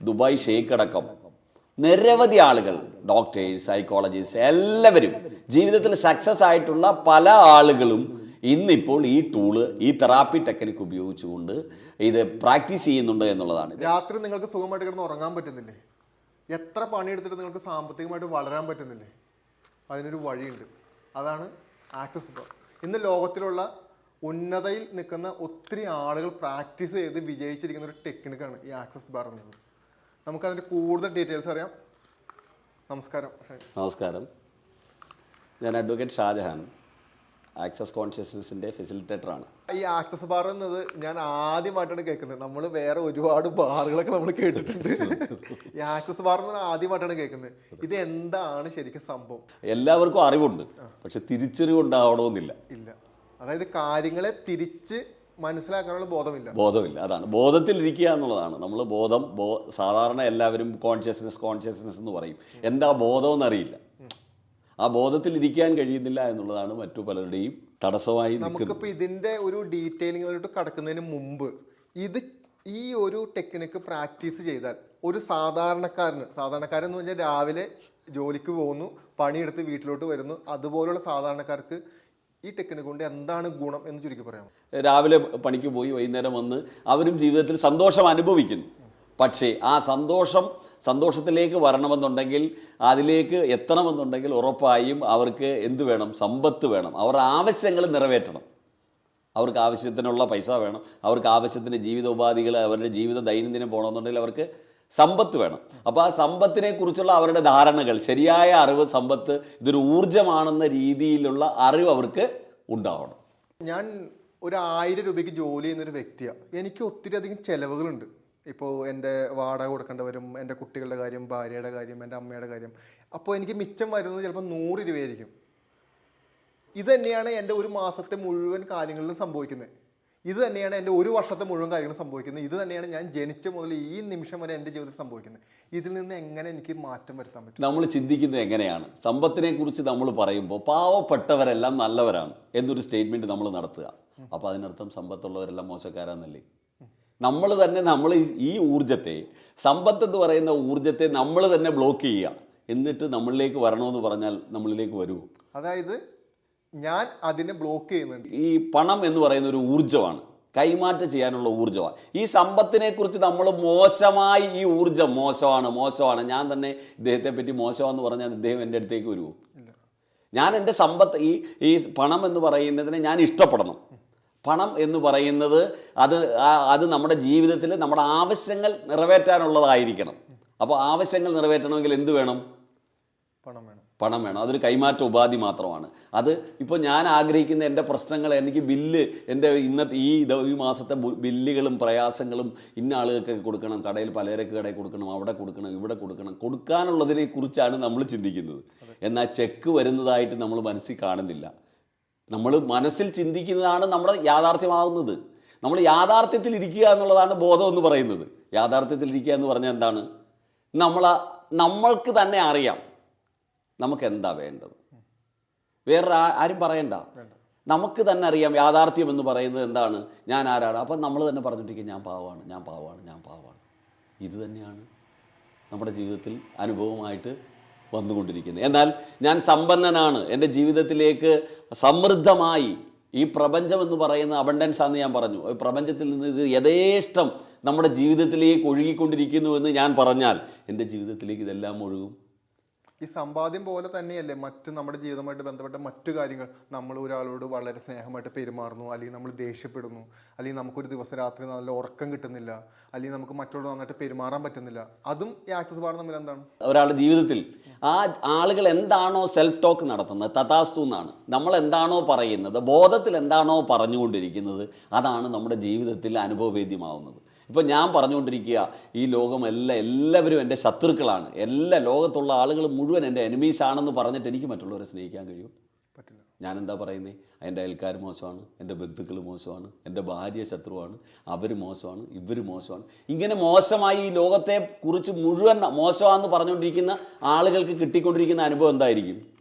Dubai Sheikh അടക്കം നിരവധി ആളുകൾ ഡോക്ടേഴ്സ് സൈക്കോളജിസ്റ്റ് എല്ലാവരും ജീവിതത്തിൽ സക്സസ് ആയിട്ടുള്ള പല ആളുകളും ഇന്നിപ്പോൾ ഈ ടൂൾ ഈ തെറാപ്പി ടെക്നിക്ക് ഉപയോഗിച്ചുകൊണ്ട് ഇത് പ്രാക്ടീസ് ചെയ്യുന്നുണ്ട് എന്നുള്ളതാണ്. രാത്രി നിങ്ങൾക്ക് സുഖമായിട്ട് കിടന്ന് ഉറങ്ങാൻ പറ്റുന്നില്ലേ? എത്ര പണിയെടുത്തിട്ട് നിങ്ങൾക്ക് സാമ്പത്തികമായിട്ട് വളരാൻ പറ്റുന്നില്ലേ? അതിനൊരു വഴിയുണ്ട്. അതാണ് ആക്സസ് ബാർ ഇന്ന് ലോകത്തിലുള്ള ഉന്നതയിൽ നിൽക്കുന്ന ഒത്തിരി ആളുകൾ പ്രാക്ടീസ് ചെയ്ത് വിജയിച്ചിരിക്കുന്ന ഒരു ടെക്നിക്കാണ് ഈ ആക്സസ് ബാർ എന്നത് നമുക്കതിന്റെ കൂടുതൽ ഡീറ്റെയിൽസ് അറിയാം. നമസ്കാരം. നമസ്കാരം. ഞാൻ അഡ്വക്കേറ്റ് ഷാജഹാൻ ആക്സസ് കോൺഷ്യസ്നസിന്റെ ഫെസിലിറ്റേറ്ററാണ്. ഈ ആക്സസ് ബാർ എന്നത് ഞാൻ ആദ്യമായിട്ടാണ് കേൾക്കുന്നത്. നമ്മൾ വേറെ ഒരുപാട് ബാറുകളൊക്കെ നമ്മൾ കേട്ടിട്ടുണ്ട്. ഈ ആക്സസ് ബാർ എന്ന് ആദ്യമായിട്ടാണ് കേൾക്കുന്നത്. ഇത് എന്താണ് ശരിക്കും സംഭവം? എല്ലാവർക്കും അറിവുണ്ട്. പക്ഷെ തിരിച്ചറിവ് ഉണ്ടാവണമെന്നില്ല. ഇല്ല. അതായത് കാര്യങ്ങളെ തിരിച്ച് മനസ്സിലാക്കാനുള്ള ബോധമില്ല. ബോധമില്ല. അതാണ്. ബോധത്തിലിരിക്കുക എന്നുള്ളതാണ്. നമ്മൾ ബോധം ബോ സാധാരണ എല്ലാവരും കോൺഷ്യസ്നെസ് കോൺഷ്യസ്നെസ് എന്ന് പറയും. എന്താ ബോധം എന്നറിയില്ല ആ ബോധത്തിലിരിക്കാൻ കഴിയുന്നില്ല എന്നുള്ളതാണ് മറ്റു പലരുടെയും തടസ്സമായി നമുക്കിപ്പോൾ ഇതിന്റെ ഒരു ഡീറ്റെയിലിങ്ങിലോട്ട് കടക്കുന്നതിന് മുമ്പ് ഇത് ഈ ഒരു ടെക്നിക്ക് പ്രാക്ടീസ് ചെയ്താൽ ഒരു സാധാരണക്കാരന് സാധാരണക്കാരൻ എന്ന് പറഞ്ഞാൽ രാവിലെ ജോലിക്ക് പോകുന്നു പണിയെടുത്ത് വീട്ടിലോട്ട് വരുന്നു അതുപോലുള്ള സാധാരണക്കാർക്ക് ഈ ടെക്നിക് കൊണ്ട് എന്താണ് ഗുണം എന്ന് ചുരുക്കി പറയാം രാവിലെ പണിക്ക് പോയി വൈകുന്നേരം വന്ന് അവരും ജീവിതത്തിൽ സന്തോഷം അനുഭവിക്കുന്നു. പക്ഷേ ആ സന്തോഷം സന്തോഷത്തിലേക്ക് വരണമെന്നുണ്ടെങ്കിൽ അതിലേക്ക് എത്തണമെന്നുണ്ടെങ്കിൽ ഉറപ്പായും അവർക്ക് എന്ത് വേണം? സമ്പത്ത് വേണം. അവരുടെ ആവശ്യങ്ങൾ നിറവേറ്റണം. അവർക്ക് ആവശ്യത്തിനുള്ള പൈസ വേണം. അവർക്ക് ആവശ്യത്തിന് ജീവിതോപാധികൾ അവരുടെ ജീവിതം ദൈനംദിനം പോകണമെന്നുണ്ടെങ്കിൽ അവർക്ക് സമ്പത്ത് വേണം. അപ്പോൾ ആ സമ്പത്തിനെ കുറിച്ചുള്ള അവരുടെ ധാരണകൾ ശരിയായ അറിവ് സമ്പത്ത് ഇതൊരു ഊർജമാണെന്ന രീതിയിലുള്ള അറിവ് അവർക്ക് ഉണ്ടാവണം. ഞാൻ ഒരു ആയിരം രൂപയ്ക്ക് ജോലി ചെയ്യുന്ന ഒരു വ്യക്തിയാണ് എനിക്ക് ഒത്തിരി അധികം ചിലവുകളുണ്ട്. ഇപ്പോൾ എന്റെ വാടക കൊടുക്കേണ്ടവരും എന്റെ കുട്ടികളുടെ കാര്യം ഭാര്യയുടെ കാര്യം എന്റെ അമ്മയുടെ കാര്യം. അപ്പോൾ എനിക്ക് മിച്ചം വരുന്നത് ചിലപ്പോൾ നൂറ് രൂപയായിരിക്കും. ഇത് തന്നെയാണ് എന്റെ ഒരു മാസത്തെ മുഴുവൻ കാര്യങ്ങളിലും സംഭവിക്കുന്നത്. ഇത് തന്നെയാണ് എന്റെ ഒരു വർഷത്തെ മുഴുവൻ കാര്യങ്ങളും സംഭവിക്കുന്നത്. ഇത് തന്നെയാണ് ഞാൻ ജനിച്ച മുതൽ ഈ നിമിഷം വരെ എന്റെ ജീവിതത്തിൽ സംഭവിക്കുന്നത്. ഇതിൽ നിന്ന് എങ്ങനെ എനിക്ക് മാറ്റം വരുത്താൻ പറ്റും? നമ്മൾ ചിന്തിക്കുന്നത് എങ്ങനെയാണ്? സമ്പത്തിനെ കുറിച്ച് നമ്മൾ പറയുമ്പോൾ പാവപ്പെട്ടവരെല്ലാം നല്ലവരാണ് എന്നൊരു സ്റ്റേറ്റ്മെന്റ് നമ്മൾ നടത്തുക. അപ്പോൾ അതിനർത്ഥം സമ്പത്തുള്ളവരെല്ലാം മോശക്കാരാന്നല്ലേ? നമ്മൾ തന്നെ നമ്മൾ ഈ- ഈ ഊർജത്തെ സമ്പത്ത് എന്ന് പറയുന്ന ഊർജത്തെ നമ്മൾ തന്നെ ബ്ലോക്ക് ചെയ്യുക. എന്നിട്ട് നമ്മളിലേക്ക് വരണമെന്ന് പറഞ്ഞാൽ നമ്മളിലേക്ക് വരുമോ അതായത് ഞാൻ അതിനെ ബ്ലോക്ക് ചെയ്യുന്നുണ്ട്. ഈ പണം എന്ന് പറയുന്ന ഒരു ഊർജമാണ്. കൈമാറ്റം ചെയ്യാനുള്ള ഊർജമാണ്. ഈ സമ്പത്തിനെ കുറിച്ച് നമ്മൾ മോശമായി ഈ ഊർജം മോശമാണ് മോശമാണ് ഞാൻ തന്നെ ഇദ്ദേഹത്തെ പറ്റി മോശമാണെന്ന് പറഞ്ഞാൽ ഇദ്ദേഹം എന്റെ അടുത്തേക്ക് വരുമോ? ഞാൻ എന്റെ സമ്പത്ത് ഈ ഈ പണം എന്ന് പറയുന്നതിനെ ഞാൻ ഇഷ്ടപ്പെടണം. പണം എന്ന് പറയുന്നത് അത് അത് നമ്മുടെ ജീവിതത്തിൽ നമ്മുടെ ആവശ്യങ്ങൾ നിറവേറ്റാനുള്ളതായിരിക്കണം. അപ്പോൾ ആവശ്യങ്ങൾ നിറവേറ്റണമെങ്കിൽ എന്ത് വേണം? പണം വേണം. പണം വേണം. അതൊരു കൈമാറ്റ ഉപാധി മാത്രമാണ്. അത് ഇപ്പോൾ ഞാൻ ആഗ്രഹിക്കുന്ന എന്റെ പ്രശ്നങ്ങൾ എനിക്ക് ബില്ല് എന്റെ ഇന്നത്തെ ഈ ഈ മാസത്തെ ബില്ലുകളും പ്രയാസങ്ങളും ഇന്ന ആളുകൾക്കൊക്കെ കൊടുക്കണം കടയിൽ പലചരക്ക് കടയിൽ കൊടുക്കണം അവിടെ കൊടുക്കണം ഇവിടെ കൊടുക്കണം കൊടുക്കാനുള്ളതിനെ കുറിച്ചാണ് നമ്മൾ ചിന്തിക്കുന്നത്. എന്നാൽ ചെക്ക് വരുന്നതായിട്ട് നമ്മൾ മനസ്സിൽ കാണുന്നില്ല. നമ്മൾ മനസ്സിൽ ചിന്തിക്കുന്നതാണ് നമ്മുടെ യാഥാർത്ഥ്യമാകുന്നത് നമ്മൾ യാഥാർത്ഥ്യത്തിൽ ഇരിക്കുക എന്നുള്ളതാണ് ബോധം എന്ന് പറയുന്നത്. യാഥാർത്ഥ്യത്തിൽ ഇരിക്കുക എന്ന് പറഞ്ഞാൽ എന്താണ്? നമ്മൾ നമ്മൾക്ക് തന്നെ അറിയാം. നമുക്ക് എന്താ വേണ്ടത് വേറെ ആരും പറയണ്ട. നമുക്ക് തന്നെ അറിയാം യാഥാർത്ഥ്യം എന്ന് പറയുന്നത് എന്താണ്? ഞാൻ ആരാണ്? അപ്പം നമ്മൾ തന്നെ പറഞ്ഞിട്ടിരിക്കും ഞാൻ പാവമാണ് ഞാൻ പാവമാണ് ഞാൻ പാവമാണ് ഇത് തന്നെയാണ് നമ്മുടെ ജീവിതത്തിൽ അനുഭവമായിട്ട് വന്നുകൊണ്ടിരിക്കുന്നത്. എന്നാൽ ഞാൻ സമ്പന്നനാണ്. എന്റെ ജീവിതത്തിലേക്ക് സമൃദ്ധമായി ഈ പ്രപഞ്ചം എന്ന് പറയുന്ന അബണ്ടൻസ് ആണെന്ന് ഞാൻ പറഞ്ഞു. ഈ പ്രപഞ്ചത്തിൽ നിന്ന് ഇത് യഥേഷ്ടം നമ്മുടെ ജീവിതത്തിലേക്ക് ഒഴുകിക്കൊണ്ടിരിക്കുന്നു എന്ന് ഞാൻ പറഞ്ഞാൽ എന്റെ ജീവിതത്തിലേക്ക് ഇതെല്ലാം ഒഴുകും. ഈ സമ്പാദ്യം പോലെ തന്നെയല്ലേ മറ്റ് നമ്മുടെ ജീവിതമായിട്ട് ബന്ധപ്പെട്ട മറ്റു കാര്യങ്ങൾ നമ്മൾ ഒരാളോട് വളരെ സ്നേഹമായിട്ട് പെരുമാറുന്നു അല്ലെങ്കിൽ നമ്മൾ ദേഷ്യപ്പെടുന്നു അല്ലെങ്കിൽ നമുക്കൊരു ദിവസം രാത്രി നല്ല ഉറക്കം കിട്ടുന്നില്ല അല്ലെങ്കിൽ നമുക്ക് മറ്റുള്ളവർ നന്നായിട്ട് പെരുമാറാൻ പറ്റുന്നില്ല. അതും ഈ ആക്സസ് ബാർ തമ്മിൽ എന്താണ്? ഒരാളുടെ ജീവിതത്തിൽ ആ ആളുകൾ എന്താണോ സെൽഫ് ടോക്ക് നടത്തുന്നത് തഥാസ്തു എന്നാണ്. നമ്മൾ എന്താണോ പറയുന്നത് ബോധത്തിൽ എന്താണോ പറഞ്ഞുകൊണ്ടിരിക്കുന്നത് അതാണ് നമ്മുടെ ജീവിതത്തിൽ അനുഭവവേദ്യമാവുന്നത്. ഇപ്പം ഞാൻ പറഞ്ഞുകൊണ്ടിരിക്കുക ഈ ലോകമെല്ലാം എല്ലാ എല്ലാവരും എന്റെ ശത്രുക്കളാണ്. എല്ലാ ലോകത്തുള്ള ആളുകൾ മുഴുവൻ എന്റെ എനിമീസ് ആണെന്ന് പറഞ്ഞിട്ട് എനിക്ക് മറ്റുള്ളവരെ സ്നേഹിക്കാൻ കഴിയും. പറ്റില്ല. ഞാൻ എന്താ പറയുന്നത് എന്റെ അയൽക്കാർ മോശമാണ് എന്റെ ബന്ധുക്കൾ മോശമാണ് എന്റെ ഭാര്യ ശത്രുവാണ് അവർ മോശമാണ് ഇവർ മോശമാണ്. ഇങ്ങനെ മോശമായി ഈ ലോകത്തെ കുറിച്ച് മുഴുവൻ മോശമാണെന്ന് പറഞ്ഞുകൊണ്ടിരിക്കുന്ന ആളുകൾക്ക് കിട്ടിക്കൊണ്ടിരിക്കുന്ന അനുഭവം എന്തായിരിക്കും?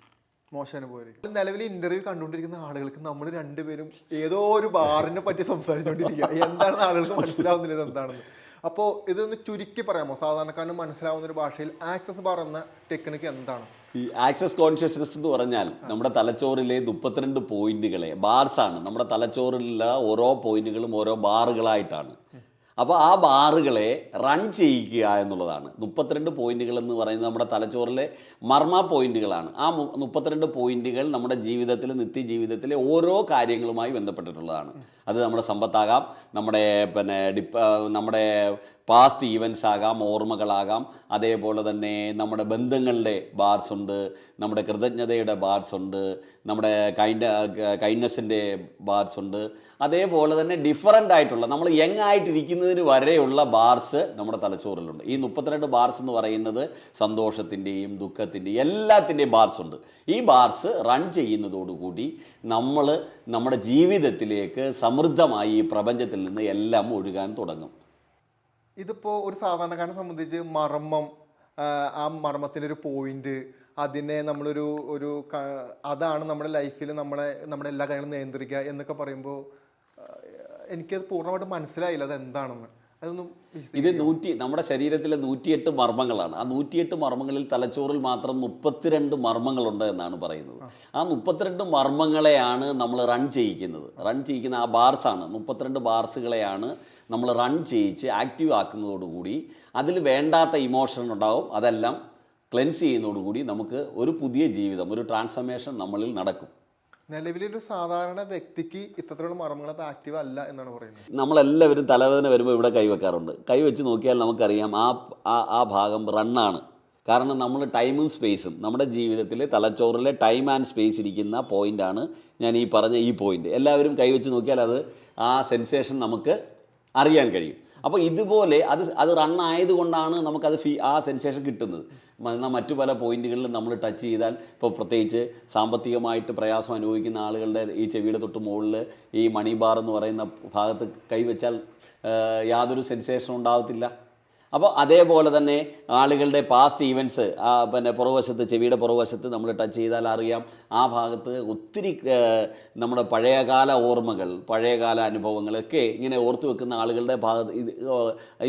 മോശം അനുഭവമായിരിക്കും നിലവിൽ ഇന്റർവ്യൂ കണ്ടുകൊണ്ടിരിക്കുന്ന ആളുകൾക്ക് നമ്മൾ രണ്ടുപേരും ഏതോ ഒരു ബാറിനെ പറ്റി സംസാരിച്ചുകൊണ്ടിരിക്കുക. എന്താണ് ആളുകൾക്ക് മനസ്സിലാവുന്നില്ല എന്താണെന്ന്. അപ്പോൾ ഇതൊന്ന് ചുരുക്കി പറയാമോ? സാധാരണക്കാരന് മനസ്സിലാവുന്ന ഒരു ഭാഷയിൽ ആക്സസ് ബാർ എന്ന ടെക്നിക്ക് എന്താണ്? ഈ ആക്സസ് കോൺഷ്യസ്നസ് എന്ന് പറഞ്ഞാൽ നമ്മുടെ തലച്ചോറിലെ മുപ്പത്തിരണ്ട് പോയിന്റുകളെ ബാർസാണ് നമ്മുടെ തലച്ചോറിലുള്ള ഓരോ പോയിന്റുകളും ഓരോ ബാറുകളായിട്ടാണ് അപ്പോൾ ആ ബാറുകളെ റൺ ചെയ്യിക്കുക എന്നുള്ളതാണ്. മുപ്പത്തിരണ്ട് പോയിന്റുകൾ എന്ന് പറയുന്നത് നമ്മുടെ തലച്ചോറിലെ മർമ്മ പോയിന്റുകളാണ്. ആ മുപ്പത്തിരണ്ട് പോയിന്റുകൾ നമ്മുടെ ജീവിതത്തിൽ നിത്യജീവിതത്തിലെ ഓരോ കാര്യങ്ങളുമായി ബന്ധപ്പെട്ടിട്ടുള്ളതാണ്. അത് നമ്മുടെ സമ്പത്താകാം. നമ്മുടെ പിന്നെ ഡിപ്പ നമ്മുടെ പാസ്റ്റ് ഈവൻസ് ആകാം ഓർമ്മകളാകാം. അതേപോലെ തന്നെ നമ്മുടെ ബന്ധങ്ങളുടെ ബാർസ് ഉണ്ട്. നമ്മുടെ കൃതജ്ഞതയുടെ ബാർസ് ഉണ്ട്. നമ്മുടെ കൈൻഡ് കൈൻഡ്നെസ്സിന്റെ ബാർസ് ഉണ്ട്. അതേപോലെ തന്നെ ഡിഫറന്റ് ആയിട്ടുള്ള നമ്മൾ യങ് ആയിട്ടിരിക്കുന്നതിന് വരെയുള്ള ബാർസ് നമ്മുടെ തലച്ചോറിലുണ്ട്. ഈ മുപ്പത്തിരണ്ട് ബാർസ് എന്ന് പറയുന്നത് സന്തോഷത്തിന്റെയും ദുഃഖത്തിന്റെയും എല്ലാത്തിന്റെയും ബാർസ് ഉണ്ട്. ഈ ബാർസ് റൺ ചെയ്യുന്നതോടുകൂടി നമ്മൾ നമ്മുടെ ജീവിതത്തിലേക്ക് സമൃദ്ധമായി ഈ പ്രപഞ്ചത്തിൽ നിന്ന് എല്ലാം ഒഴുകാൻ തുടങ്ങും. ഇതിപ്പോൾ ഒരു സാധാരണക്കാരനെ സംബന്ധിച്ച് മർമ്മം ആ, മർമ്മത്തിനൊരു ഒരു പോയിന്റ് അതിനെ നമ്മളൊരു ഒരു അതാണ് നമ്മുടെ ലൈഫിൽ നമ്മളെ നമ്മുടെ എല്ലാ കാര്യങ്ങളും നിയന്ത്രിക്കുക എന്നൊക്കെ പറയുമ്പോൾ എനിക്കത് പൂർണമായിട്ട് മനസ്സിലായില്ല അത് എന്താണെന്ന് അതൊന്നും ഇത് നൂറ്റി നമ്മുടെ ശരീരത്തിലെ നൂറ്റിയെട്ട് മർമ്മങ്ങളാണ്. ആ നൂറ്റിയെട്ട് മർമ്മങ്ങളിൽ തലച്ചോറിൽ മാത്രം മുപ്പത്തിരണ്ട് മർമ്മങ്ങളുണ്ട് എന്നാണ് പറയുന്നത്. ആ. മുപ്പത്തിരണ്ട് മർമ്മങ്ങളെയാണ് നമ്മൾ റൺ ചെയ്യിക്കുന്നത്. റൺ ചെയ്യിക്കുന്ന ആ ബാർസാണ് മുപ്പത്തിരണ്ട് ബാർസുകളെയാണ് നമ്മൾ റൺ ചെയ്യിച്ച് ആക്റ്റീവ് ആക്കുന്നതോടുകൂടി അതിൽ വേണ്ടാത്ത ഇമോഷൻ ഉണ്ടാവും. അതെല്ലാം ക്ലെൻസ് ചെയ്യുന്നതോടുകൂടി നമുക്ക് ഒരു പുതിയ ജീവിതം ഒരു ട്രാൻസ്ഫർമേഷൻ നമ്മളിൽ നടക്കും. നിലവിലൊരു സാധാരണ വ്യക്തിക്ക് ഇത്തരത്തിലുള്ള മർമ്മങ്ങൾ ആക്റ്റീവ് അല്ല എന്നാണ് പറയുന്നത്. നമ്മളെല്ലാവരും തലവേദന വരുമ്പോൾ ഇവിടെ കൈവെക്കാറുണ്ട് കൈവച്ച് നോക്കിയാൽ നമുക്കറിയാം ആ ആ ആ ഭാഗം റണ്ണാണ് കാരണം നമ്മൾ ടൈമും സ്പേസും നമ്മുടെ ജീവിതത്തിൽ തലച്ചോറിലെ ടൈം ആൻഡ് സ്പേസ് ഇരിക്കുന്ന പോയിന്റാണ് ഞാൻ ഈ പറഞ്ഞ ഈ പോയിന്റ് എല്ലാവരും കൈവച്ച് നോക്കിയാൽ അത് ആ സെൻസേഷൻ നമുക്ക് അറിയാൻ കഴിയും. അപ്പോൾ ഇതുപോലെ അത് അത് റൺ ആയതുകൊണ്ടാണ് നമുക്കത് ഫീ ആ സെൻസേഷൻ കിട്ടുന്നത്. എന്നാൽ മറ്റു പല പോയിന്റുകളിലും നമ്മൾ ടച്ച് ചെയ്താൽ ഇപ്പോൾ പ്രത്യേകിച്ച് സാമ്പത്തികമായിട്ട് പ്രയാസം അനുഭവിക്കുന്ന ആളുകളുടെ ഈ ചെവിയുടെ തൊട്ട് മുകളിൽ ഈ മണി ബാർ എന്ന് പറയുന്ന ഭാഗത്ത് കൈവച്ചാൽ യാതൊരു സെൻസേഷനും ഉണ്ടാകത്തില്ല അപ്പോൾ അതേപോലെ തന്നെ ആളുകളുടെ പാസ്റ്റ് ഈവൻസ് പിന്നെ പുറകുവശത്ത് ചെവിയുടെ പുറകുവശത്ത് നമ്മൾ ടച്ച് ചെയ്താൽ അറിയാം. ആ ഭാഗത്ത് ഒത്തിരി നമ്മുടെ പഴയകാല ഓർമ്മകൾ പഴയകാല അനുഭവങ്ങളൊക്കെ ഇങ്ങനെ ഓർത്തു വെക്കുന്ന ആളുകളുടെ ഭാഗത്ത്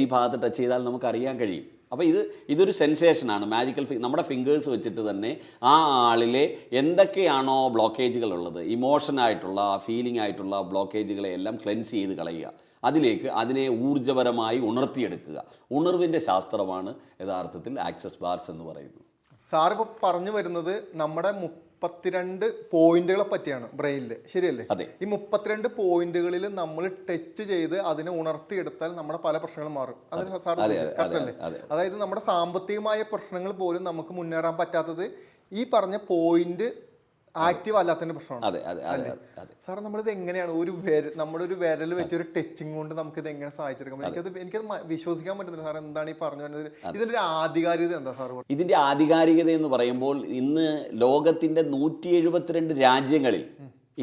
ഈ ഭാഗത്ത് ടച്ച് ചെയ്താൽ നമുക്കറിയാൻ കഴിയും. അപ്പോൾ ഇത് ഇതൊരു സെൻസേഷനാണ് മാജിക്കൽ ഫി നമ്മുടെ ഫിംഗേഴ്സ് വെച്ചിട്ട് തന്നെ ആ ആളിലെ എന്തൊക്കെയാണോ ബ്ലോക്കേജുകൾ ഉള്ളത് ഇമോഷനായിട്ടുള്ള ഫീലിംഗ് ആയിട്ടുള്ള ബ്ലോക്കേജുകളെ എല്ലാം ക്ലെൻസ് ചെയ്ത് കളയുക. അതിലേക്ക് അതിനെ ഊർജപരമായി ഉണർത്തിയെടുക്കുക. ഉണർവിന്റെ ശാസ്ത്രമാണ് യഥാർത്ഥത്തിൽ ആക്സസ് ബാർസ് എന്ന് പറയുന്നത്. സാർ ഇപ്പോൾ പറഞ്ഞു വരുന്നത് നമ്മുടെ മുപ്പത്തിരണ്ട് പോയിന്റുകളെ പറ്റിയാണ് ബ്രെയിനിൽ ശരിയല്ലേ? അതെ. ഈ മുപ്പത്തിരണ്ട് പോയിന്റുകളിൽ നമ്മൾ ടച്ച് ചെയ്ത് അതിനെ ഉണർത്തിയെടുത്താൽ നമ്മുടെ പല പ്രശ്നങ്ങളും മാറും. അതിന് സാർ അല്ലേ? അതായത് നമ്മുടെ സാമ്പത്തികമായ പ്രശ്നങ്ങൾ പോലും നമുക്ക് മുന്നേറാൻ പറ്റാത്തത് ഈ പറഞ്ഞ പോയിന്റ് ആക്റ്റീവ് അല്ലാത്തതിന്റെ പ്രശ്നമാണ്. അതെ അതെ അതെ അതെ സാർ നമ്മളിത് എങ്ങനെയാണ്? ഒരു നമ്മുടെ ഒരു വിരൽ വെച്ച് ഒരു ടച്ചിങ് കൊണ്ട് നമുക്ക് ഇത് എങ്ങനെ സഹായിച്ചെടുക്കാം? എനിക്കത് എനിക്കത് വിശ്വസിക്കാൻ പറ്റുന്നില്ല സാർ എന്താണ് ഈ പറഞ്ഞു വരുന്നത്? ഇതിന്റെ ഒരു ആധികാരികത എന്താ സാർ ഇതിന്റെ ആധികാരികത എന്ന് പറയുമ്പോൾ ഇന്ന് ലോകത്തിന്റെ നൂറ്റി എഴുപത്തിരണ്ട് രാജ്യങ്ങളിൽ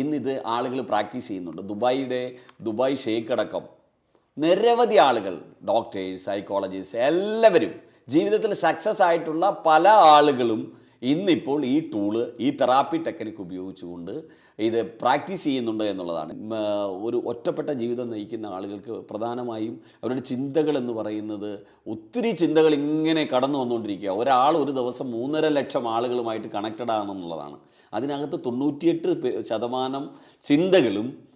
ഇന്ന് ഇത് ആളുകൾ പ്രാക്ടീസ് ചെയ്യുന്നുണ്ട്. ദുബായിയുടെ ദുബായ് ഷെയ്ഖ് അടക്കം നിരവധി ആളുകൾ ഡോക്ടേഴ്സ് സൈക്കോളജിസ്റ്റ് എല്ലാവരും ജീവിതത്തിൽ സക്സസ് ആയിട്ടുള്ള പല ആളുകളും ഇന്നിപ്പോൾ ഈ ടൂൾ ഈ തെറാപ്പി ടെക്നിക്ക് ഉപയോഗിച്ചുകൊണ്ട് ഇത് പ്രാക്ടീസ് ചെയ്യുന്നുണ്ട് എന്നുള്ളതാണ്. ഒരു ഒറ്റപ്പെട്ട ജീവിതം നയിക്കുന്ന ആളുകൾക്ക് പ്രധാനമായും അവരുടെ ചിന്തകൾ എന്ന് പറയുന്നത് ഒത്തിരി ചിന്തകൾ ഇങ്ങനെ കടന്നു വന്നുകൊണ്ടിരിക്കുക. ഒരാൾ ഒരു ദിവസം മൂന്നര ലക്ഷം ആളുകളുമായിട്ട് കണക്റ്റഡ് ആണെന്നുള്ളതാണ്. അതിനകത്ത് തൊണ്ണൂറ്റിയെട്ട് ശതമാനം ചിന്തകളും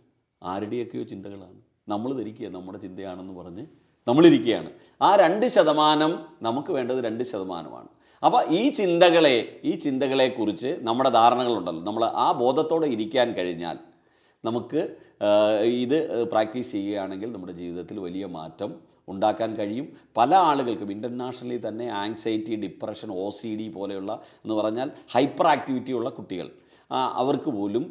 ആരുടെയൊക്കെയോ ചിന്തകളാണ്. നമ്മൾ ധരിക്കുക നമ്മുടെ ചിന്തയാണെന്ന് പറഞ്ഞ് നമ്മളിരിക്കുകയാണ്. ആ രണ്ട് ശതമാനം നമുക്ക് വേണ്ടത് രണ്ട് ശതമാനമാണ്. അപ്പോൾ ഈ ചിന്തകളെ ഈ ചിന്തകളെക്കുറിച്ച് നമ്മുടെ ധാരണകളുണ്ടല്ലോ. നമ്മൾ ആ ബോധത്തോടെ ഇരിക്കാൻ കഴിഞ്ഞാൽ നമുക്ക് ഇത് പ്രാക്ടീസ് ചെയ്യുകയാണെങ്കിൽ നമ്മുടെ ജീവിതത്തിൽ വലിയ മാറ്റം ഉണ്ടാക്കാൻ കഴിയും. പല ആളുകൾക്കും ഇന്റർനാഷണലി തന്നെ anxiety depression O C D പോലെയുള്ള എന്ന് പറഞ്ഞാൽ ഹൈപ്പർ ആക്ടിവിറ്റി ഉള്ള കുട്ടികൾ അവർക്ക് പോലും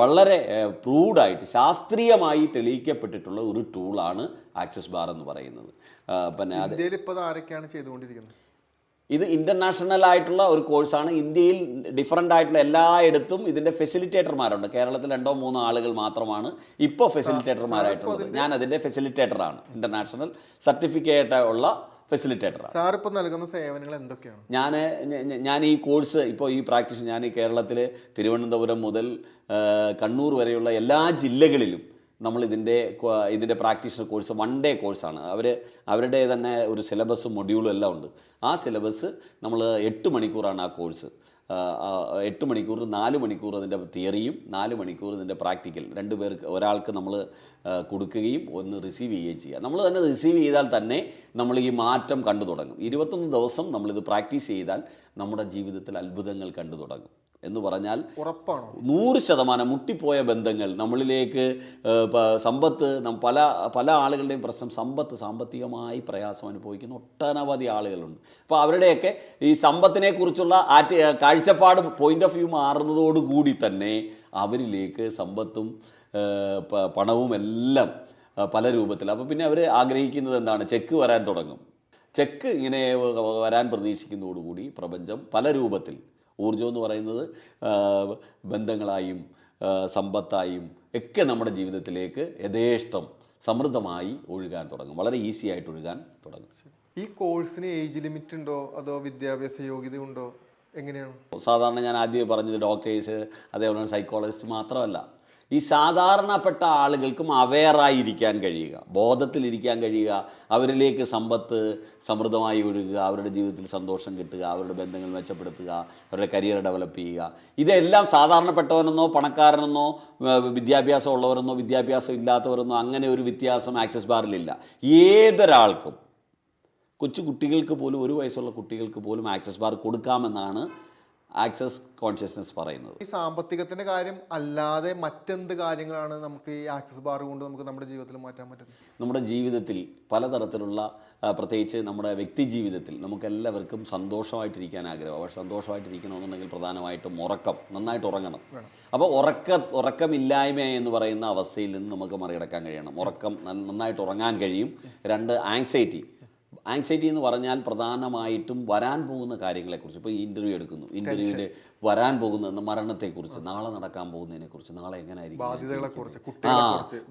വളരെ പ്രൂഡായിട്ട് ശാസ്ത്രീയമായി തെളിയിക്കപ്പെട്ടിട്ടുള്ള ഒരു ടൂളാണ് ആക്സസ് ബാർ എന്ന് പറയുന്നത്. പിന്നെ അത്. ഇന്ത്യയിൽ ഇപ്പൊ ആരൊക്കെയാണ് ചെയ്തുകൊണ്ടിരിക്കുന്നത്? ഇത് ഇന്റർനാഷണൽ ആയിട്ടുള്ള ഒരു കോഴ്സാണ് ഇന്ത്യയിൽ ഡിഫറന്റ് ആയിട്ടുള്ള എല്ലായിടത്തും ഇതിന്റെ ഫെസിലിറ്റേറ്റർമാരുണ്ട് കേരളത്തിൽ രണ്ടോ മൂന്നോ ആളുകൾ മാത്രമാണ് ഇപ്പോൾ ഫെസിലിറ്റേറ്റർമാരായിട്ടുള്ളത് ഞാൻ അതിന്റെ ഫെസിലിറ്റേറ്ററാണ് ഇന്റർനാഷണൽ സർട്ടിഫിക്കറ്റ് ഉള്ള ഫെസിലിറ്റേറ്ററാണ് സാർ ഇപ്പോൾ നൽകുന്ന സേവനങ്ങൾ എന്തൊക്കെയാണ്? ഞാൻ ഞാൻ ഈ കോഴ്സ് ഇപ്പോൾ ഈ പ്രാക്ടീസ് ഞാൻ ഈ കേരളത്തിൽ തിരുവനന്തപുരം മുതൽ കണ്ണൂർ വരെയുള്ള എല്ലാ ജില്ലകളിലും നമ്മൾ ഇതിന്റെ ഇതിന്റെ പ്രാക്ടീഷണർ കോഴ്സ് വൺ ഡേ കോഴ്സാണ്. അവർ അവരുടെ തന്നെ ഒരു സിലബസും മൊഡ്യൂളും എല്ലാം ഉണ്ട്. ആ സിലബസ് നമ്മൾ എട്ട് മണിക്കൂറാണ് ആ കോഴ്സ്. എട്ട് മണിക്കൂർ നാല് മണിക്കൂർ അതിന്റെ തിയറിയും നാല് മണിക്കൂർ ഇതിന്റെ പ്രാക്ടിക്കൽ രണ്ട് പേർക്ക് ഒരാൾക്ക് നമ്മൾ കൊടുക്കുകയും ഒന്ന് റിസീവ് ചെയ്യുകയും ചെയ്യുക. നമ്മൾ തന്നെ റിസീവ് ചെയ്താൽ തന്നെ നമ്മൾ ഈ മാറ്റം കണ്ടു തുടങ്ങും. ഇരുപത്തൊന്ന് ദിവസം നമ്മളിത് പ്രാക്ടീസ് ചെയ്താൽ നമ്മുടെ ജീവിതത്തിൽ അത്ഭുതങ്ങൾ കണ്ടു തുടങ്ങും. എന്ന് പറഞ്ഞാൽ ഉറപ്പാണ്? നൂറ് ശതമാനം മുട്ടിപ്പോയ ബന്ധങ്ങൾ നമ്മളിലേക്ക് സമ്പത്ത് നം- പല പല ആളുകളുടെയും പ്രശ്നം സമ്പത്ത് സാമ്പത്തികമായി പ്രയാസം അനുഭവിക്കുന്ന ഒട്ടനവധി ആളുകളുണ്ട്. അപ്പോൾ അവരുടെയൊക്കെ ഈ സമ്പത്തിനെ കുറിച്ചുള്ള ആറ്റ് കാഴ്ചപ്പാട് പോയിന്റ് ഓഫ് വ്യൂ മാറുന്നതോടുകൂടി തന്നെ അവരിലേക്ക് സമ്പത്തും പണവും എല്ലാം പല രൂപത്തിൽ. അപ്പോൾ പിന്നെ അവർ ആഗ്രഹിക്കുന്നത് എന്താണ്? ചെക്ക് വരാൻ തുടങ്ങും. ചെക്ക് ഇങ്ങനെ വരാൻ പ്രതീക്ഷിക്കുന്നതോടുകൂടി പ്രപഞ്ചം പല രൂപത്തിൽ ഊർജം എന്ന് പറയുന്നത് ബന്ധങ്ങളായും സമ്പത്തായും ഒക്കെ നമ്മുടെ ജീവിതത്തിലേക്ക് യഥേഷ്ടം സമൃദ്ധമായി ഒഴുകാൻ തുടങ്ങും. വളരെ ഈസി ആയിട്ട് ഒഴുകാൻ തുടങ്ങും. ഈ കോഴ്സിന് ഏജ് ലിമിറ്റ് ഉണ്ടോ? അതോ വിദ്യാഭ്യാസ യോഗ്യത ഉണ്ടോ? എങ്ങനെയാണ്? സാധാരണ ഞാൻ ആദ്യം പറഞ്ഞത് ഡോക്ടേഴ്സ് അതേപോലെ സൈക്കോളജിസ്റ്റ് മാത്രമല്ല. ഈ സാധാരണപ്പെട്ട ആളുകൾക്കും അവെയറായിരിക്കാൻ കഴിയുക. ബോധത്തിലിരിക്കാൻ കഴിയുക. അവരിലേക്ക് സമ്പത്ത് സമൃദ്ധമായി ഒഴുകുക. അവരുടെ ജീവിതത്തിൽ സന്തോഷം കിട്ടുക. അവരുടെ ബന്ധങ്ങൾ മെച്ചപ്പെടുത്തുക. അവരുടെ കരിയർ ഡെവലപ്പ് ചെയ്യുക. ഇതെല്ലാം സാധാരണപ്പെട്ടവനെന്നോ പണക്കാരനെന്നോ വിദ്യാഭ്യാസം ഉള്ളവരെന്നോ വിദ്യാഭ്യാസം ഇല്ലാത്തവരെന്നോ അങ്ങനെ ഒരു വ്യത്യാസം ആക്സസ് ബാറിലില്ല ഏതൊരാൾക്കും കൊച്ചു കുട്ടികൾക്ക് പോലും ഒരു വയസ്സുള്ള കുട്ടികൾക്ക് പോലും ആക്സസ് ബാർ കൊടുക്കാമെന്നാണ് ആക്സസ് കോൺഷ്യസ്നസ് പറയുന്നത്. ഈ സാമ്പത്തികത്തിന്റെ കാര്യം അല്ലാതെ മറ്റെന്ത് കാര്യങ്ങളാണ് നമുക്ക് ഈ ആക്സസ് ബാർ കൊണ്ട് നമുക്ക് നമ്മുടെ ജീവിതത്തിൽ മാറ്റാൻ പറ്റുന്നത്? നമ്മുടെ ജീവിതത്തിൽ പലതരത്തിലുള്ള പ്രത്യേകിച്ച് നമ്മുടെ വ്യക്തി ജീവിതത്തിൽ നമുക്കെല്ലാവർക്കും സന്തോഷമായിട്ടിരിക്കാൻ ആഗ്രഹം. പക്ഷെ സന്തോഷമായിട്ടിരിക്കണമെന്നുണ്ടെങ്കിൽ പ്രധാനമായിട്ടും ഉറക്കം നന്നായിട്ട് ഉറങ്ങണം. അപ്പോൾ ഉറക്ക ഉറക്കമില്ലായ്മ എന്ന് പറയുന്ന അവസ്ഥയിൽ നിന്ന് നമുക്ക് മറികടക്കാൻ കഴിയണം. ഉറക്കം നന്നായിട്ട് ഉറങ്ങാൻ കഴിയും. രണ്ട് ആങ്സൈറ്റി ആങ്സൈറ്റി എന്ന് പറഞ്ഞാൽ പ്രധാനമായിട്ടും വരാൻ പോകുന്ന കാര്യങ്ങളെക്കുറിച്ച്. ഇപ്പോൾ ഈ ഇന്റർവ്യൂ എടുക്കുന്നു. ഇന്റർവ്യൂവിൽ വരാൻ പോകുന്ന മരണത്തെക്കുറിച്ച് നാളെ നടക്കാൻ പോകുന്നതിനെക്കുറിച്ച് നാളെ എങ്ങനെയായിരിക്കും ആ,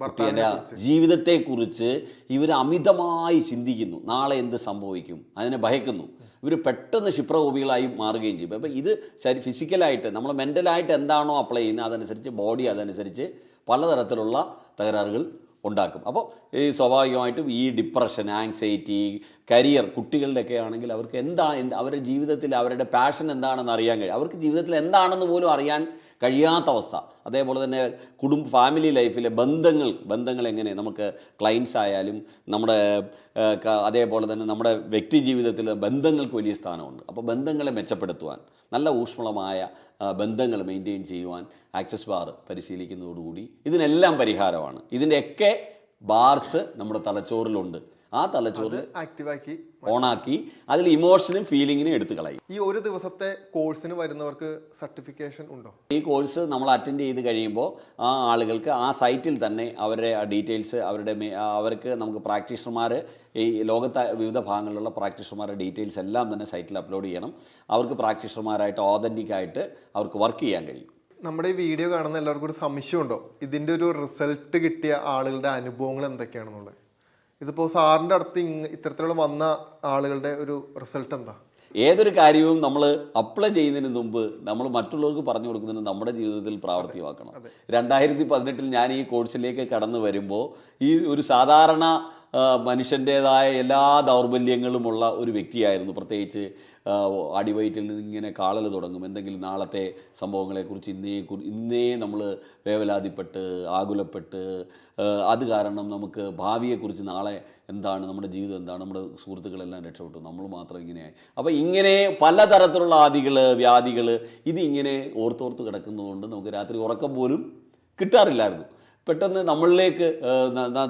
കുട്ടിയുടെ ജീവിതത്തെക്കുറിച്ച് ഇവർ അമിതമായി ചിന്തിക്കുന്നു. നാളെ എന്ത് സംഭവിക്കും? അതിനെ ഭയക്കുന്നു. ഇവർ പെട്ടെന്ന് ക്ഷിപ്രകോപികളായി മാറുകയും ചെയ്യും. അപ്പോൾ ഇത് ശരി ഫിസിക്കലായിട്ട് നമ്മൾ മെന്റലായിട്ട് എന്താണോ അപ്ലൈ ചെയ്യുന്നത് അതനുസരിച്ച് ബോഡി അതനുസരിച്ച് പലതരത്തിലുള്ള തകരാറുകൾ ഉണ്ടാക്കും. അപ്പോൾ ഈ സ്വാഭാവികമായിട്ടും ഈ ഡിപ്രഷൻ ആങ്സൈറ്റി കരിയർ കുട്ടികളുടെയൊക്കെ ആണെങ്കിൽ അവർക്ക് എന്താ അവരുടെ ജീവിതത്തിൽ അവരുടെ പാഷൻ എന്താണെന്ന് അറിയാൻ കഴിയും. അവർക്ക് ജീവിതത്തിൽ എന്താണെന്ന് പോലും അറിയാൻ കഴിയാത്ത അവസ്ഥ. അതേപോലെ തന്നെ കുടുംബ ഫാമിലി ലൈഫിലെ ബന്ധങ്ങൾ ബന്ധങ്ങൾ എങ്ങനെ നമുക്ക് ക്ലയൻസ് ആയാലും നമ്മുടെ അതേപോലെ തന്നെ നമ്മുടെ വ്യക്തി ജീവിതത്തിൽ ബന്ധങ്ങൾക്ക് വലിയ സ്ഥാനമുണ്ട്. അപ്പോൾ ബന്ധങ്ങളെ മെച്ചപ്പെടുത്തുവാൻ നല്ല ഊഷ്മളമായ ബന്ധങ്ങൾ മെയിന്റെയിൻ ചെയ്യുവാൻ ആക്സസ് ബാർ പരിശീലിക്കുന്നതോടുകൂടി ഇതിനെല്ലാം പരിഹാരമാണ്. ഇതിന്റെയൊക്കെ ബാർസ് നമ്മുടെ തലച്ചോറിലുണ്ട്. ആ തലച്ചോറിൽ ആക്റ്റീവാക്കി ഓണാക്കി അതിൽ ഇമോഷനും ഫീലിങ്ങിനും എടുത്തു കളയും. ഈ ഒരു ദിവസത്തെ കോഴ്സിന് വരുന്നവർക്ക് സർട്ടിഫിക്കേഷൻ ഉണ്ടോ? ഈ കോഴ്സ് നമ്മൾ അറ്റൻഡ് ചെയ്ത് കഴിയുമ്പോൾ ആ ആളുകൾക്ക് ആ സൈറ്റിൽ തന്നെ അവരുടെ ഡീറ്റെയിൽസ് അവരുടെ അവർക്ക് നമുക്ക് പ്രാക്ടീഷണർമാർ ഈ ലോകത്തെ വിവിധ ഭാഗങ്ങളിലുള്ള പ്രാക്ടീഷണർമാരുടെ ഡീറ്റെയിൽസ് എല്ലാം തന്നെ സൈറ്റിൽ അപ്ലോഡ് ചെയ്യണം. അവർക്ക് പ്രാക്ടീഷണർമാരായിട്ട് ഓതന്റിക് ആയിട്ട് അവർക്ക് വർക്ക് ചെയ്യാൻ കഴിയും. നമ്മുടെ ഈ വീഡിയോ കാണുന്ന എല്ലാവർക്കും ഒരു സംശയമുണ്ടോ? ഇതിന്റെ ഒരു റിസൾട്ട് കിട്ടിയ ആളുകളുടെ അനുഭവങ്ങൾ എന്തൊക്കെയാണെന്നുള്ളത്? ഇതിപ്പോ സാറിന്റെ അടുത്ത് ഇത്തരത്തിലുള്ള വന്ന ആളുകളുടെ ഒരു റിസൾട്ട് എന്താ? ഏതൊരു കാര്യവും നമ്മൾ അപ്ലൈ ചെയ്യുന്നതിന് മുമ്പ് നമ്മൾ മറ്റുള്ളവർക്ക് പറഞ്ഞു കൊടുക്കുന്നതിന് നമ്മുടെ ജീവിതത്തിൽ പ്രാവർത്തികമാക്കണം. രണ്ടായിരത്തി പതിനെട്ടിൽ ഞാൻ ഈ കോഴ്സിലേക്ക് കടന്നു വരുമ്പോൾ ഈ ഒരു സാധാരണ മനുഷ്യന്റേതായ എല്ലാ ദൗർബല്യങ്ങളുമുള്ള ഒരു വ്യക്തിയായിരുന്നു. പ്രത്യേകിച്ച് അടിവയറ്റിൽ നിന്ന് ഇങ്ങനെ കാളൽ തുടങ്ങും. എന്തെങ്കിലും നാളത്തെ സംഭവങ്ങളെക്കുറിച്ച് ഇന്നേ ഇന്നേ നമ്മൾ വേവലാതിപ്പെട്ട് ആകുലപ്പെട്ട് അത് കാരണം നമുക്ക് ഭാവിയെക്കുറിച്ച് നാളെ എന്താണ് നമ്മുടെ ജീവിതം എന്താണ് നമ്മുടെ സുഹൃത്തുക്കളെല്ലാം രക്ഷപ്പെട്ടു. നമ്മൾ മാത്രം ഇങ്ങനെയായി. അപ്പോൾ ഇങ്ങനെ പലതരത്തിലുള്ള ആദികൾ വ്യാധികൾ ഇതിങ്ങനെ ഓർത്തോർത്ത് കിടക്കുന്നതുകൊണ്ട് നമുക്ക് രാത്രി ഉറക്കം പോലും കിട്ടാറില്ലായിരുന്നു. പെട്ടെന്ന് നമ്മളിലേക്ക്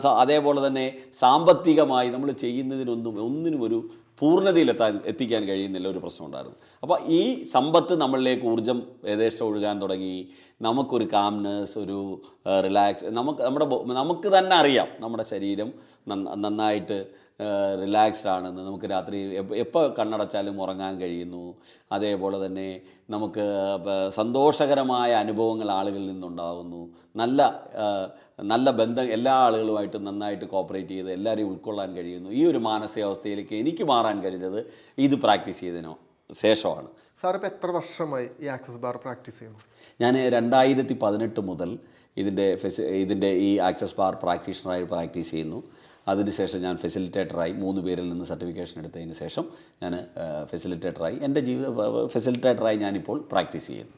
അതേപോലെ തന്നെ സാമ്പത്തികമായി നമ്മൾ ചെയ്യുന്നതിനൊന്നും ഒന്നിനും ഒരു പൂർണതയിലെത്താൻ എത്തിക്കാൻ കഴിയുന്നില്ല ഒരു പ്രശ്നം ഉണ്ടായിരുന്നു. അപ്പോൾ ഈ സമ്പത്ത് നമ്മളിലേക്ക് ഊർജം ഏകദേശം ഒഴുകാൻ തുടങ്ങി. നമുക്കൊരു കാംനെസ് ഒരു റിലാക്സ് നമുക്ക് നമ്മുടെ നമുക്ക് തന്നെ അറിയാം നമ്മുടെ ശരീരം നന്ന- നന്നായിട്ട് റിലാക്സ്ഡ് ആണെന്ന് നമുക്ക് രാത്രി എപ്പോൾ കണ്ണടച്ചാലും ഉറങ്ങാൻ കഴിയുന്നു. അതേപോലെ തന്നെ നമുക്ക് സന്തോഷകരമായ അനുഭവങ്ങൾ ആളുകളിൽ നിന്നുണ്ടാകുന്നു നല്ല നല്ല ബന്ധം എല്ലാ ആളുകളുമായിട്ടും നന്നായിട്ട് കോപ്പറേറ്റ് ചെയ്ത് എല്ലാവരെയും ഉൾക്കൊള്ളാൻ കഴിയുന്നു. ഈ ഒരു മാനസികാവസ്ഥയിലേക്ക് എനിക്ക് മാറാൻ കഴിഞ്ഞത് ഇത് പ്രാക്ടീസ് ചെയ്തതിനോ ശേഷമാണ്. സാർ ഇപ്പൊ എത്ര വർഷമായി ഈ ആക്സസ് ബാർ പ്രാക്ടീസ് ചെയ്യുന്നു? ഞാൻ രണ്ടായിരത്തി പതിനെട്ട് മുതൽ ഇതിന്റെ ഫെസി ഇതിന്റെ ഈ ആക്സസ് ബാർ പ്രാക്ടീഷണറായി പ്രാക്ടീസ് ചെയ്യുന്നു. അതിനുശേഷം ഞാൻ ഫെസിലിറ്റേറ്ററായി മൂന്ന് പേരിൽ നിന്ന് സർട്ടിഫിക്കേഷൻ എടുത്തതിന് ശേഷം ഞാൻ ഫെസിലിറ്റേറ്ററായി. എന്റെ ജീവിത ഫെസിലിറ്റേറ്ററായി ഞാനിപ്പോൾ പ്രാക്ടീസ് ചെയ്യുന്നു.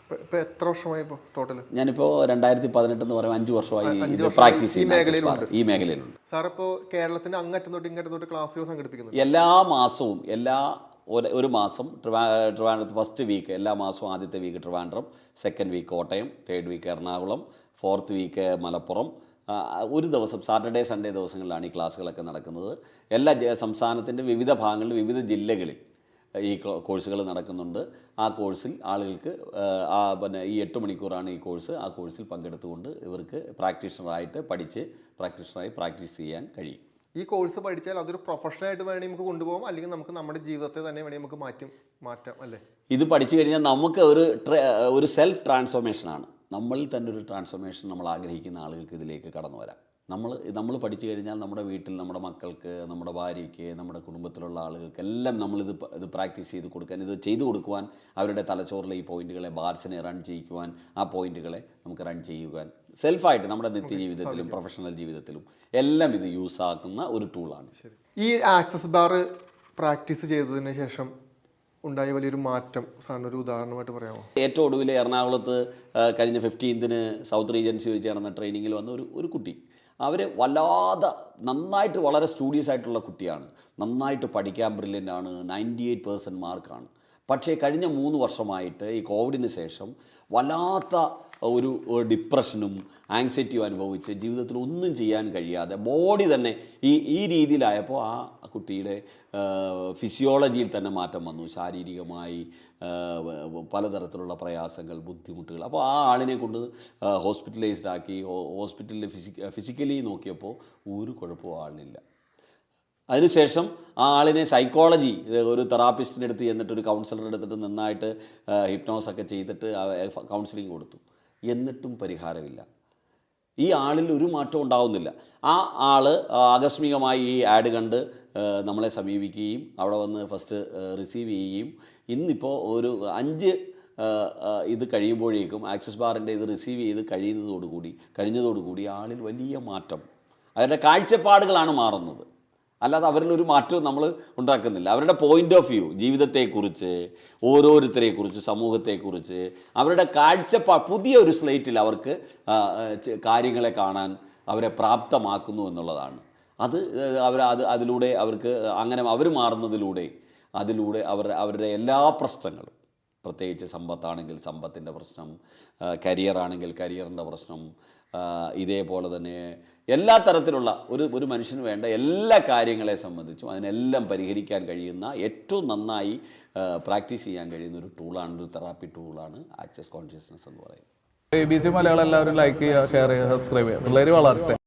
ഇപ്പൊ- ഇപ്പൊ എത്ര വർഷമായി ഇപ്പോൾ ടോട്ടൽ ഞാനിപ്പോൾ രണ്ടായിരത്തി പതിനെട്ട് എന്ന് പറയുമ്പോൾ അഞ്ച് വർഷമായി ഇത് പ്രാക്ടീസ് ഈ മേഖലയിലുണ്ട്. ഈ മേഖലയിലുണ്ട്. സാർ ഇപ്പോൾ കേരളത്തിന്റെ അങ്ങറ്റം തൊട്ട് ഇങ്ങറ്റം തൊട്ട് ക്ലാസ്സുകൾ സംഘടിപ്പിക്കുന്നു എല്ലാ മാസവും എല്ലാ ഒരു- മാസം ട്രിവാ ട്രിവാൻഡ്രത്ത് ഫസ്റ്റ് വീക്ക് എല്ലാ മാസവും ആദ്യത്തെ week Trivandrum second week Kottayam third week Ernakulam fourth week Malappuram ഒരു ദിവസം സാറ്റർഡേ സൺഡേ ദിവസങ്ങളിലാണ് ഈ ക്ലാസ്സുകളൊക്കെ നടക്കുന്നത്. എല്ലാ സംസ്ഥാനത്തിന്റെ വിവിധ ഭാഗങ്ങളിൽ വിവിധ ജില്ലകളിൽ ഈ കോഴ്സുകൾ നടക്കുന്നുണ്ട്. ആ കോഴ്സിൽ ആളുകൾക്ക് ആ, പിന്നെ ഈ എട്ട് മണിക്കൂറാണ് ഈ കോഴ്സ്. ആ കോഴ്സിൽ പങ്കെടുത്തുകൊണ്ട് ഇവർക്ക് പ്രാക്ടീഷണറായിട്ട് പഠിച്ച് പ്രാക്ടീഷണറായി പ്രാക്ടീസ് ചെയ്യാൻ കഴിയും. ഈ കോഴ്സ് പഠിച്ചാൽ അതൊരു പ്രൊഫഷണലായിട്ട് വേണമെങ്കിൽ നമുക്ക് കൊണ്ടുപോകാം അല്ലെങ്കിൽ നമുക്ക് നമ്മുടെ ജീവിതത്തെ തന്നെ വേണമെങ്കിൽ നമുക്ക് മാറ്റും മാറ്റാം അല്ലേ? ഇത് പഠിച്ചു കഴിഞ്ഞാൽ നമുക്ക് ഒരു ഒരു സെൽഫ് ട്രാൻസ്ഫോർമേഷനാണ് നമ്മളിൽ തന്നെ ഒരു ട്രാൻസ്ഫോർമേഷൻ നമ്മൾ ആഗ്രഹിക്കുന്ന ആളുകൾക്ക് ഇതിലേക്ക് കടന്നു വരാം. നമ്മൾ നമ്മൾ പഠിച്ചു കഴിഞ്ഞാൽ നമ്മുടെ വീട്ടിൽ നമ്മുടെ മക്കൾക്ക് നമ്മുടെ ഭാര്യയ്ക്ക് നമ്മുടെ കുടുംബത്തിലുള്ള ആളുകൾക്ക് എല്ലാം നമ്മളിത് ഇത് പ്രാക്ടീസ് ചെയ്ത് കൊടുക്കാൻ ഇത് ചെയ്തു കൊടുക്കുവാൻ അവരുടെ തലച്ചോറിലെ ഈ പോയിന്റുകളെ ബാർസിനെ റൺ ചെയ്യിക്കുവാൻ ആ പോയിന്റുകളെ നമുക്ക് റൺ ചെയ്യുവാൻ സെൽഫായിട്ട് നമ്മുടെ നിത്യ ജീവിതത്തിലും പ്രൊഫഷണൽ ജീവിതത്തിലും എല്ലാം ഇത് യൂസ് ആക്കുന്ന ഒരു ടൂളാണ് ഈ ആക്സസ് ബാർ പ്രാക്ടീസ് ചെയ്തതിന് ശേഷം ഉണ്ടായ വലിയൊരു മാറ്റം. സാറിന് ഒരു ഉദാഹരണമായിട്ട് പറയാമോ? ഏറ്റവും ഒടുവിൽ എറണാകുളത്ത് കഴിഞ്ഞ ഫിഫ്റ്റീൻത്തിന് സൗത്ത് റീജൻസി വെച്ച് നടന്ന ട്രെയിനിങ്ങിൽ വന്ന ഒരു ഒരു കുട്ടി. അവർ വല്ലാതെ നന്നായിട്ട് വളരെ സ്റ്റൂഡിയസ് ആയിട്ടുള്ള കുട്ടിയാണ്. നന്നായിട്ട് പഠിക്കാൻ ബ്രില്യന്റ് ആണ്. നയന്റി എയ്റ്റ് പേഴ്സന്റ് മാർക്കാണ് പക്ഷേ കഴിഞ്ഞ മൂന്ന് വർഷമായിട്ട് ഈ കോവിഡിന് ശേഷം വല്ലാത്ത ഒരു ഡിപ്രഷനും ആങ്സൈറ്റിയും അനുഭവിച്ച് ജീവിതത്തിൽ ഒന്നും ചെയ്യാൻ കഴിയാതെ ബോഡി തന്നെ ഈ ഈ രീതിയിലായപ്പോൾ ആ കുട്ടിയുടെ ഫിസിയോളജിയിൽ തന്നെ മാറ്റം വന്നു. ശാരീരികമായി പലതരത്തിലുള്ള പ്രയാസങ്ങൾ ബുദ്ധിമുട്ടുകൾ. അപ്പോൾ ആ ആളിനെ കൊണ്ട് ഹോസ്പിറ്റലൈസ്ഡ് ആക്കി ഹോസ്പിറ്റലിൽ ഫിസിക്ക ഫിസിക്കലി നോക്കിയപ്പോൾ ഒരു കുഴപ്പവും ആളിനില്ല. അതിനുശേഷം ആ ആളിനെ സൈക്കോളജി ഒരു തെറാപ്പിസ്റ്റിന്റെ അടുത്ത് ചെന്നിട്ട് ഒരു കൗൺസിലറുടെ അടുത്തിട്ട് നന്നായിട്ട് ഹിപ്നോസ് ഒക്കെ ചെയ്തിട്ട് കൗൺസിലിംഗ് കൊടുത്തു. എന്നിട്ടും പരിഹാരമില്ല. ഈ ആളിൽ ഒരു മാറ്റം ഉണ്ടാവുന്നില്ല. ആ ആൾ ആകസ്മികമായി ഈ ആഡ് കണ്ട് നമ്മളെ സമീപിക്കുകയും അവിടെ വന്ന് ഫസ്റ്റ് റിസീവ് ചെയ്യുകയും ഇന്നിപ്പോൾ ഒരു അഞ്ച് ഇത് കഴിയുമ്പോഴേക്കും ആക്സിസ് ബാറിന്റെ ഇത് റിസീവ് ചെയ്ത് കഴിയുന്നതോടുകൂടി കഴിഞ്ഞതോടുകൂടി ആളിൽ വലിയ മാറ്റം. അവരുടെ കാഴ്ചപ്പാടുകളാണ് മാറുന്നത്. അല്ലാതെ അവരിൽ ഒരു മാറ്റവും നമ്മൾ ഉണ്ടാക്കുന്നില്ല. അവരുടെ പോയിന്റ് ഓഫ് വ്യൂ ജീവിതത്തെക്കുറിച്ച് ഓരോരുത്തരെക്കുറിച്ച് സമൂഹത്തെക്കുറിച്ച് അവരുടെ കാഴ്ചപ്പാ പുതിയ ഒരു സ്ലേറ്റിൽ അവർക്ക് കാര്യങ്ങളെ കാണാൻ അവരെ പ്രാപ്തമാക്കുന്നു എന്നുള്ളതാണ്. അത് അവർ അത് അതിലൂടെ അവർക്ക് അങ്ങനെ അവർ മാറുന്നതിലൂടെ അതിലൂടെ അവർ അവരുടെ എല്ലാ പ്രശ്നങ്ങളും പ്രത്യേകിച്ച് സമ്പത്താണെങ്കിൽ സമ്പത്തിന്റെ പ്രശ്നം കരിയറാണെങ്കിൽ കരിയറിന്റെ പ്രശ്നം ഇതേപോലെ തന്നെ എല്ലാ തരത്തിലുള്ള ഒരു ഒരു മനുഷ്യന് വേണ്ട എല്ലാ കാര്യങ്ങളെ സംബന്ധിച്ചും അതിനെല്ലാം പരിഹരിക്കാൻ കഴിയുന്ന ഏറ്റവും നന്നായി പ്രാക്ടീസ് ചെയ്യാൻ കഴിയുന്ന ഒരു ടൂളാണ് ഒരു തെറാപ്പി ടൂളാണ് ആക്സസ് കോൺഷ്യസ്നസ് എന്ന് പറയുന്നത്. എ ബി സി മലയാളം എല്ലാവരും ലൈക്ക് ചെയ്യുക ഷെയർ ചെയ്യുക സബ്സ്ക്രൈബ് ചെയ്യുക. പിള്ളേർ വളരട്ടെ